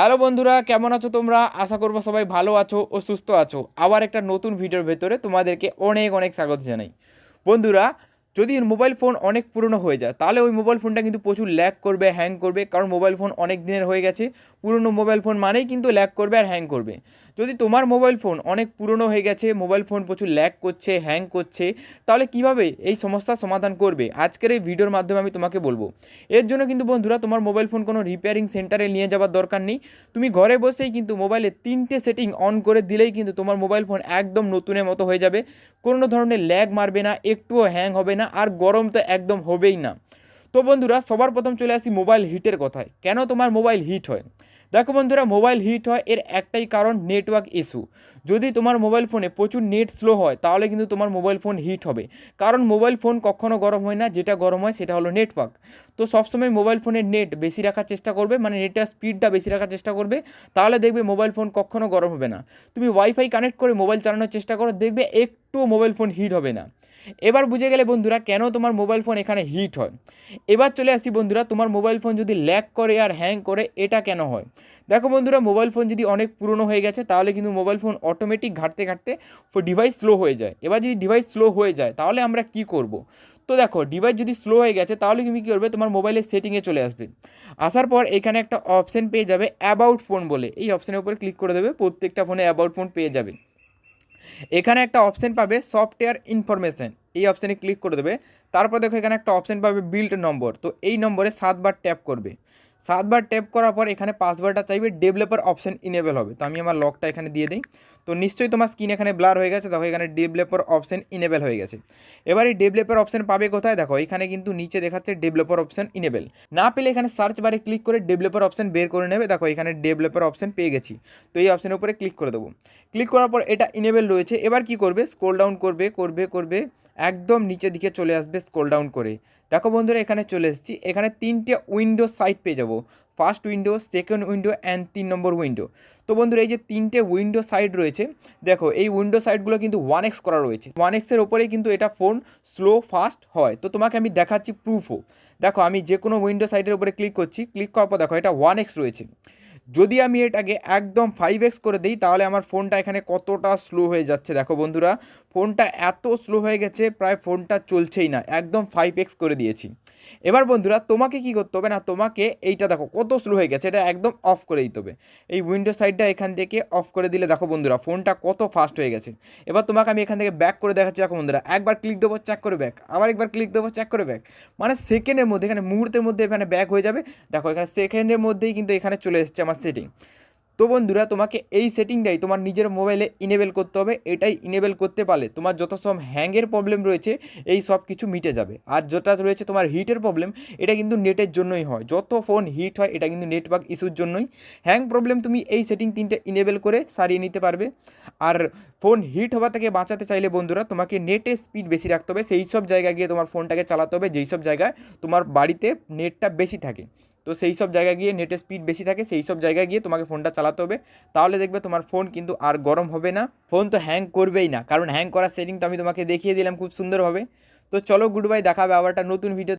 Hello বন্ধুরা, কেমন আছো তোমরা? আশা করব সবাই ভালো আছো ও সুস্থ আছো। আবার একটা নতুন ভিডিওর ভেতরে তোমাদেরকে অনেক অনেক স্বাগত জানাই। বন্ধুরা যদি মোবাইল ফোন অনেক পুরনো হয়ে যায়, তাহলে ওই মোবাইল ফোনটা কিন্তু প্রচুর ল্যাগ করবে হ্যাং করবে, কারণ মোবাইল ফোন অনেক দিনের হয়ে গেছে। পুরনো মোবাইল ফোন মানেই কিন্তু ল্যাগ করবে আর হ্যাং করবে। যদি তোমার মোবাইল ফোন অনেক পুরনো হয়ে গেছে মোবাইল ফোন প্রচুর ল্যাগ করছে হ্যাং করছে, তাহলে কীভাবে এই সমস্যার সমাধান করবে? আজকের এই ভিডিওর মাধ্যমে আমি তোমাকে বলব। এর জন্য কিন্তু বন্ধুরা, তোমার মোবাইল ফোন কোনো রিপেয়ারিং সেন্টারে নিয়ে যাওয়ার দরকার নেই। তুমি ঘরে বসেই কিন্তু মোবাইলে তিনটে সেটিং অন করে দিলেই কিন্তু তোমার মোবাইল ফোন একদম নতুনের মতো হয়ে যাবে। কোনো ধরনের ল্যাগ মারবে না, একটুও হ্যাং হবে না। আর গরম তো একদম হবেই না। তো বন্ধুরা, সবার প্রথম চলে আসি মোবাইল হিটের কথায়। কেন তোমার মোবাইল হিট হয়? দেখো বন্ধুরা মোবাইল হিট হয় এর একটাই কারণ নেটওয়ার্ক ইস্যু যদি তোমার মোবাইল ফোনে প্রচুর নেট স্লো হয়, তাহলে কিন্তু তোমার মোবাইল ফোন হিট হবে। কারণ মোবাইল ফোন কখনও গরম হয় না, যেটা গরম হয় সেটা হলো নেটওয়ার্ক তো সবসময় মোবাইল ফোনের নেট বেশি রাখার চেষ্টা করবে মানে নেটের স্পিডটা বেশি রাখার চেষ্টা করবে, তাহলে দেখবে মোবাইল ফোন কখনও গরম হবে না। তুমি ওয়াইফাই কানেক্ট করে মোবাইল চালানোর চেষ্টা করো, দেখবে একটুও মোবাইল ফোন হিট হবে না। এবার বুঝে গেলে বন্ধুরা, কেন তোমার মোবাইল ফোন এখানে হিট হয়? এবার চলে আসি বন্ধুরা, তোমার মোবাইল ফোন যদি ল্যাক করে আর হ্যাং করে, এটা কেন হয়? দেখো বন্ধুরা, মোবাইল ফোন যদি অনেক পুরনো হয়ে গেছে, তাহলে কিন্তু মোবাইল ফোন অটোমেটিক ঘাটতে ঘাটতে ডিভাইস স্লো হয়ে যায়। এবার যদি ডিভাইস স্লো হয়ে যায়, তাহলে আমরা কি করব? তো দেখো ডিভাইস যদি স্লো হয়ে গেছে, তাহলে তুমি কী করবে? তোমার মোবাইলের সেটিংয়ে চলে আসবে। আসার পর এখানে একটা অপশান পেয়ে যাবে অ্যাবাউট ফোন বলে। এই অপশানের উপরে ক্লিক করে দেবে, প্রত্যেকটা ফোনে অ্যাবাউট ফোন পেয়ে যাবে। এখানে একটা অপশান পাবে সফটওয়্যার ইনফরমেশন এই অপশানে ক্লিক করে দেবে। তারপর দেখো এখানে একটা অপশান পাবে বিল্ড নম্বর তো এই নম্বরে সাতবার ট্যাপ করবে। সাতবার ট্যাপ করার পর এখানে পাসওয়ার্ডটা চাইবে ডেভেলপার অপশন ইনেবল হবে। তো আমি আমার লকটা এখানে দিয়ে দিই। তো নিশ্চয়ই তোমার স্ক্রিন এখানে ব্লার হয়ে গেছে। দেখো এখানে ডেভেলপার অপশন ইনেবল হয়ে গেছে। এবার এই ডেভেলপার অপশন পাবে কোথায়? দেখো, এখানে কিন্তু নিচে দেখাচ্ছে ডেভেলপার অপশন ইনেবল না পেলে এখানে সার্চ বারে ক্লিক করে ডেভেলপার অপশন বের করে নেবে। দেখো, এখানে ডেভেলপার অপশন পেয়ে গেছি। তো এই অপশনের উপরে ক্লিক করে দেবো। ক্লিক করার পর এটা ইনেবল রয়েছে। এবার কি করবে? স্ক্রোল ডাউন করবে করবে করবে। একদম নিচের দিকে চলে আসবে স্কোল ডাউন করে। দেখো বন্ধুরা, এখানে চলে এসেছি। এখানে তিনটে উইন্ডো সাইট পেয়ে যাব। First window second window and তিন নম্বর উইন্ডো তো বন্ধুরা, এই যে তিনটে উইন্ডো সাইড রয়েছে, দেখো, এই উইন্ডো সাইডগুলো কিন্তু ওয়ান এক্স করা রয়েছে। ওয়ান এক্সের ওপরেই কিন্তু এটা ফোন স্লো ফাস্ট হয়। তো তোমাকে আমি দেখাচ্ছি প্রুফও দেখো, আমি যে কোনো উইন্ডো সাইডের উপরে ক্লিক করছি। ক্লিক করার পর দেখো, এটা ওয়ান এক্স রয়েছে। যদি আমি এটাকে একদম ফাইভ এক্স করে দিই, তাহলে আমার ফোনটা এখানে কতটা স্লো হয়ে যাচ্ছে, দেখো বন্ধুরা। ফোনটা এত স্লো হয়ে গেছে, প্রায় ফোনটা চলছেই না। একদম ফাইভ এক্স করে দিয়েছি। এবার বন্ধুরা, তোমাকে কি করতে হবে না, তোমাকে এইটা দেখো, কত স্লো হয়ে গেছে, এটা একদম অফ করে দিতে হবে। এই উইন্ডো সাইডটা এখান থেকে অফ করে দিলে দেখো বন্ধুরা, ফোনটা কত ফাস্ট হয়ে গেছে। এবার তোমাকে আমি এখান থেকে ব্যাক করে দেখাচ্ছি, দেখো বন্ধুরা, একবার ক্লিক দেবো চেক করে ব্যাক আবার একবার ক্লিক দেবো চেক করে ব্যাক মানে সেকেন্ডের মধ্যে, এখানে মুহূর্তের মধ্যে এখানে ব্যাক হয়ে যাবে। দেখো এখানে সেকেন্ডের মধ্যেই কিন্তু এখানে চলে এসছে আমার সেটিং তো বন্ধুরা, তোমাকে এই সেটিংটাই তোমার নিজের মোবাইলে ইনেবেল করতে হবে। এটাই ইনেবেল করতে পারলে তোমার যত সব হ্যাংয়ের প্রবলেম রয়েছে, এই সব কিছু মিটে যাবে। আর যেটা রয়েছে তোমার হিটের প্রবলেম এটা কিন্তু নেটের জন্যই হয়। যত ফোন হিট হয়, এটা কিন্তু নেটওয়ার্ক ইস্যুর জন্যই। হ্যাং প্রবলেম তুমি এই সেটিং তিনটে ইনেবেল করে সারিয়ে নিতে পারবে। আর ফোন হিট হওয়া থেকে বাঁচাতে চাইলে বন্ধুরা, তোমাকে নেটের স্পিড বেশি রাখতে হবে। সেই সব জায়গায় গিয়ে তোমার ফোনটাকে চালাতে হবে। যেই সব জায়গায় তোমার বাড়িতে নেটটা বেশি থাকে। তো সেই সব জায়গায় গিয়ে নেটের স্পিড বেশি থাকে, সেই সব জায়গায় গিয়ে তোমাকে ফোনটা চালাতে হবে। তাহলে দেখবে তোমার ফোন কিন্তু আর গরম হবে না। ফোন তো হ্যাং করবেই না, কারণ হ্যাং করার সেটিং তো আমি তোমাকে দেখিয়ে দিলাম খুব সুন্দরভাবে। তো চলো গুড বাই দেখাবে আবার একটা নতুন ভিডিও